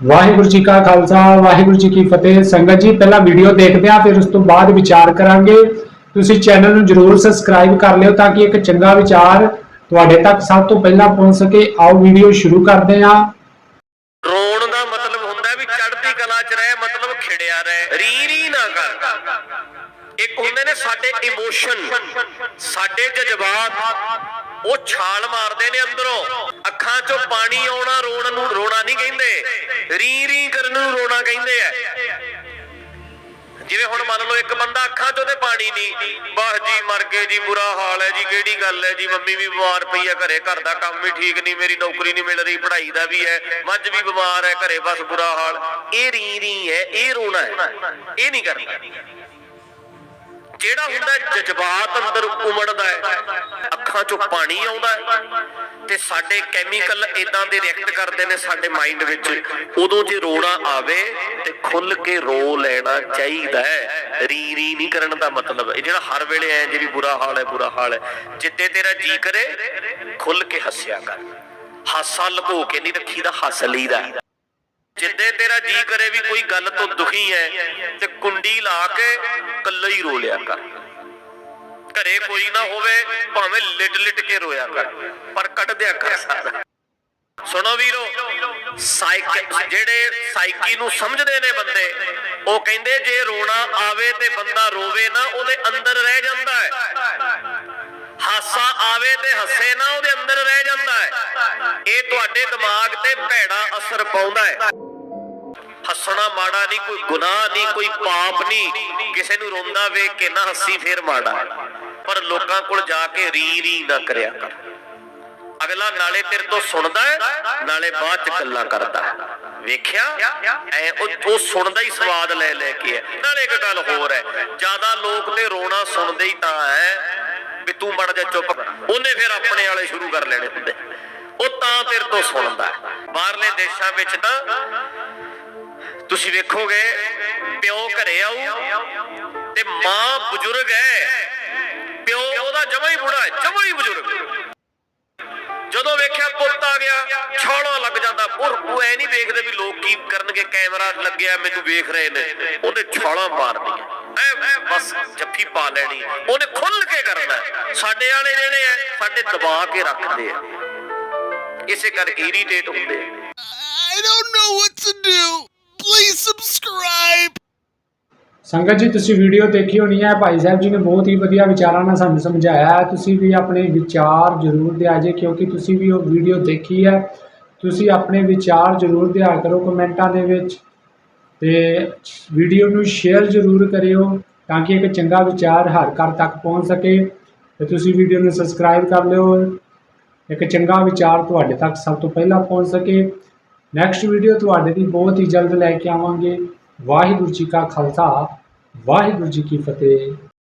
ਵਾਹਿਗੁਰੂ ਜੀ ਕਾ ਖਾਲਸਾ, ਵਾਹਿਗੁਰੂ ਜੀ ਕੀ ਫਤਿਹ। ਸੰਗਤ ਜੀ, ਪਹਿਲਾਂ ਵੀਡੀਓ ਦੇਖਦੇ ਹਾਂ, ਫਿਰ ਉਸ ਤੋਂ ਬਾਅਦ ਵਿਚਾਰ ਕਰਾਂਗੇ। ਤੁਸੀਂ ਚੈਨਲ ਨੂੰ ਜਰੂਰ ਸਬਸਕ੍ਰਾਈਬ ਕਰ ਲਿਓ ਤਾਂ ਕਿ ਇੱਕ ਚੰਗਾ ਵਿਚਾਰ ਤੁਹਾਡੇ ਤੱਕ ਸਭ ਤੋਂ ਪਹਿਲਾਂ ਪਹੁੰਚ ਸਕੇ। ਆਓ ਵੀਡੀਓ ਸ਼ੁਰੂ ਕਰਦੇ ਹਾਂ। ਰੋਣ ਦਾ ਮਤਲਬ ਹੁੰਦਾ ਵੀ ਚੜ੍ਹਦੀ ਕਲਾ ਚ ਰਹਿ, ਮਤਲਬ ਖਿੜਿਆ ਰਹਿ। ਰੀ ਰੀ ਨਾ ਕਰ। ਇੱਕ ਹੁੰਦੇ ਨੇ ਸਾਡੇ ਇਮੋਸ਼ਨ ਸਾਡੇ ਜਜ਼ਬਾਤ। ਉਹ ਛਾਲ ਮਾਰਦੇ ਨੇ ਅੰਦਰੋਂ। ਅੱਖਾਂ ਚੋਂ ਪਾਣੀ ਆਉਣਾ ਰੋਣ ਨੂੰ ਰੋਣਾ ਨਹੀਂ ਕਹਿੰਦੇ। ਰੀ ਰੀ ਕਰਨ ਨੂੰ ਰੋਣਾ ਕਹਿੰਦੇ ਆ। ਜਿਵੇਂ ਹੁਣ ਮੰਨ ਲਓ ਇੱਕ ਬੰਦਾ ਅੱਖਾਂ ਚੋਂ ਤੇ ਪਾਣੀ ਨਹੀਂ। ਬਾਹ ਜੀ, ਮਰ ਗਏ ਜੀ, ਬੁਰਾ ਹਾਲ ਹੈ ਜੀ, ਕਿਹੜੀ ਗੱਲ ਹੈ ਜੀ? ਮੰਮੀ ਵੀ ਬਿਮਾਰ ਪਈ ਹੈ ਘਰੇ ਘਰ ਦਾ ਕੰਮ ਵੀ ਠੀਕ ਨਹੀਂ, ਮੇਰੀ ਨੌਕਰੀ ਨਹੀਂ ਮਿਲ ਰਹੀ, ਪੜ੍ਹਾਈ ਦਾ ਵੀ ਹੈ, ਮੱਝ ਵੀ ਬਿਮਾਰ ਹੈ, ਘਰੇ ਬਸ ਬੁਰਾ ਹਾਲ। ਇਹ ਰੀ ਰੀ ਹੈ, ਇਹ ਰੋਣਾ ਹੈ। ਇਹ ਨਹੀਂ ਕਰਨਾ। ਜਿਹੜਾ ਹੁੰਦਾ ਜਜ਼ਬਾਤ ਅੰਦਰ ਉਮੜਦਾ ਹੈ, ਅੱਖਾਂ ਚੋਂ ਪਾਣੀ ਆਉਂਦਾ ਹੈ ਤੇ ਸਾਡੇ ਕੈਮੀਕਲ ਇਦਾਂ ਦੇ ਰਿਐਕਟ ਕਰਦੇ ਨੇ ਸਾਡੇ ਮਾਈਂਡ ਵਿੱਚ, ਉਦੋਂ ਜੇ ਰੋਣਾ ਆਵੇ ਤੇ ਖੁੱਲ ਕੇ ਰੋ ਲੈਣਾ ਚਾਹੀਦਾ ਹੈ। ਰੀ ਰੀ ਨਹੀਂ ਕਰਨ ਦਾ ਮਤਲਬ। ਇਹ ਜਿਹੜਾ ਹਰ ਵੇਲੇ ਐ ਜਿਹੜੀ ਬੁਰਾ ਹਾਲ ਹੈ, ਬੁਰਾ ਹਾਲ ਹੈ। ਜਿੱਦੇ ਤੇਰਾ ਜੀ ਕਰੇ ਖੁੱਲ ਕੇ ਹੱਸਿਆ ਕਰ। ਹਾਸਾ ਲੁਕੋ ਕੇ ਨਹੀਂ ਰੱਖੀਦਾ, ਹੱਸ ਲਈਦਾ। ਜਿੱਦੇ ਜੀ ਕਰੇ ਵੀ ਕੋਈ ਗੱਲ ਤੋਂ ਦੁਖੀ ਹੈ ਤੇ ਕੁੰਡੀ ਲਾ ਕੇ ਕੱਲਾ ਹੀ ਰੋ ਲਿਆ ਕਰ। ਘਰੇ ਕੋਈ ਨਾ ਹੋਵੇ, ਭਾਵੇਂ ਲਿਟ ਲਿਟ ਕੇ ਰੋਇਆ ਕਰ, ਪਰ ਕੱਢ ਦਿਆ ਕਰ ਸਾਰਾ। ਸੁਣੋ ਵੀਰੋ ਜਿਹੜੇ ਸਾਈਕੀ ਨੂੰ ਸਮਝਦੇ ਨੇ ਬੰਦੇ, ਉਹ ਕਹਿੰਦੇ ਜੇ ਰੋਣਾ ਆਵੇ ਤੇ ਬੰਦਾ ਰੋਵੇ ਨਾ, ਉਹਦੇ ਅੰਦਰ ਰਹਿ ਜਾਂਦਾ ਹੈ। ਹਾਸਾ ਆਵੇ ਤੇ ਹੱਸੇ ਨਾ, ਉਹਦੇ ਅੰਦਰ ਰਹਿ ਜਾਂਦਾ ਹੈ। ਇਹ ਤੁਹਾਡੇ ਦਿਮਾਗ ਤੇ ਭੈੜਾ ਅਸਰ ਪਾਉਂਦਾ ਹੈ। ਹੱਸਣਾ ਮਾੜਾ ਨਹੀਂ, ਕੋਈ ਗੁਨਾਹ ਨਹੀਂ, ਕੋਈ ਪਾਪ ਨਹੀਂ। ਕਿਸੇ ਨੂੰ ਰੋਂਦਾ ਵੇਖ ਕੇ ਨਾ ਹੱਸੀ, ਫੇਰ ਮਾੜਾ। ਪਰ ਲੋਕਾਂ ਕੋਲ ਜਾ ਕੇ ਰੀ ਰੀ ਨਾ ਕਰਿਆ ਕਰ। ਅਗਲਾ ਨਾਲੇ ਤੇਰੇ ਤੋਂ ਸੁਣਦਾ ਹੈ, ਨਾਲੇ ਬਾਅਦ ਚ ਗੱਲਾਂ ਕਰਦਾ। ਵੇਖਿਆ? ਐ ਉਹ ਸੁਣਦਾ ਹੀ ਸਵਾਦ ਲੈ ਲੈ ਕੇ ਹੈ। ਨਾਲੇ ਇੱਕ ਗੱਲ ਹੋਰ ਹੈ, ਜ਼ਿਆਦਾ ਲੋਕ ਤੇ ਰੋਣਾ ਸੁਣਦੇ ਹੀ ਤਾਂ ਹੈ ਵੀ ਤੂੰ ਮੜ ਜਾ ਚੁੱਪ ਉਹਨੇ ਫਿਰ ਆਪਣੇ ਵਾਲੇ ਸ਼ੁਰੂ ਕਰ ਲੈਣੇ ਹੁੰਦੇ। ਉਹ ਤਾਂ ਤੇਰੇ ਤੋਂ ਸੁਣਦਾ। ਬਾਹਰਲੇ ਦੇਸ਼ਾਂ ਵਿੱਚ ਤਾਂ ਤੁਸੀਂ ਵੇਖੋਗੇ, ਪਿਓ ਘਰੇ ਆਊ ਤੇ ਮਾਂ ਬਜ਼ੁਰਗ ਹੈ। ਪਿਓ ਉਹਦਾ ਜਮਾ ਹੀ ਬੁੜਾ ਹੈ, ਜਮਾ ਹੀ ਬਜ਼ੁਰਗ। ਜਦੋਂ ਵੇਖਿਆ ਪੁੱਤ ਆ ਗਿਆ, ਛਾਲਾ ਲੱਗ ਜਾਂਦਾ। ਉਹ ਉਹ ਐ ਨਹੀਂ ਵੇਖਦੇ ਵੀ ਲੋਕ ਕੀ ਕਰਨਗੇ, ਕੈਮਰਾ ਲੱਗਿਆ, ਮੈਨੂੰ ਵੇਖ ਰਹੇ ਨੇ। ਉਹਨੇ ਛਾਲਾ ਮਾਰਨੀਆਂ ਐ ਬਸ, ਜੱਫੀ ਪਾ ਲੈਣੀ। ਉਹਨੇ ਖੁੱਲ ਕੇ ਕਰਨਾ ਸਾਡੇ ਵਾਲੇ ਜਿਹੜੇ ਆ ਸਾਡੇ ਦਬਾ ਕੇ ਰੱਖਦੇ ਆ ਇਸੇ ਕਰਕੇ ਇਰੀਟੇਟ ਹੁੰਦੇ ਆ I don't know what ਸੰਗਤ ਜੀ, ਤੁਸੀਂ ਵੀਡੀਓ ਦੇਖੀ ਹੋਣੀ ਹੈ, ਭਾਈ ਸਾਹਿਬ ਜੀ ਨੇ ਬਹੁਤ ਹੀ ਵਧੀਆ ਵਿਚਾਰਾਂ ਨਾਲ ਸਾਨੂੰ ਸਮਝਾਇਆ ਹੈ। ਤੁਸੀਂ ਵੀ ਆਪਣੇ ਵਿਚਾਰ ਜ਼ਰੂਰ ਦਿਆ ਜੇ, ਕਿਉਂਕਿ ਤੁਸੀਂ ਵੀ ਉਹ ਵੀਡੀਓ ਦੇਖੀ ਹੈ। ਤੁਸੀਂ ਆਪਣੇ ਵਿਚਾਰ ਜ਼ਰੂਰ ਦਿਆ ਕਰੋ ਕਮੈਂਟਾਂ ਦੇ ਵਿੱਚ ਤੇ ਵੀਡੀਓ ਨੂੰ ਸ਼ੇਅਰ ਜ਼ਰੂਰ ਕਰਿਓ ਤਾਂ ਕਿ ਇੱਕ ਚੰਗਾ ਵਿਚਾਰ ਹਰ ਘਰ ਤੱਕ ਪਹੁੰਚ ਸਕੇ ਤੇ ਤੁਸੀਂ ਵੀਡੀਓ ਨੂੰ ਸਬਸਕ੍ਰਾਈਬ ਕਰ ਲਿਓ। ਇੱਕ ਚੰਗਾ ਵਿਚਾਰ ਤੁਹਾਡੇ ਤੱਕ ਸਭ ਤੋਂ ਪਹਿਲਾਂ ਪਹੁੰਚ ਸਕੇ। ਨੈਕਸਟ ਵੀਡੀਓ ਤੁਹਾਡੇ ਦੀ ਬਹੁਤ ਹੀ ਜਲਦ ਲੈ ਕੇ ਆਵਾਂਗੇ। ਵਾਹਿਗੁਰੂ ਜੀ ਕਾ ਖਾਲਸਾ। ਵਾਹਿਗੁਰੂ ਜੀ ਕੀ ਫਤਿਹ।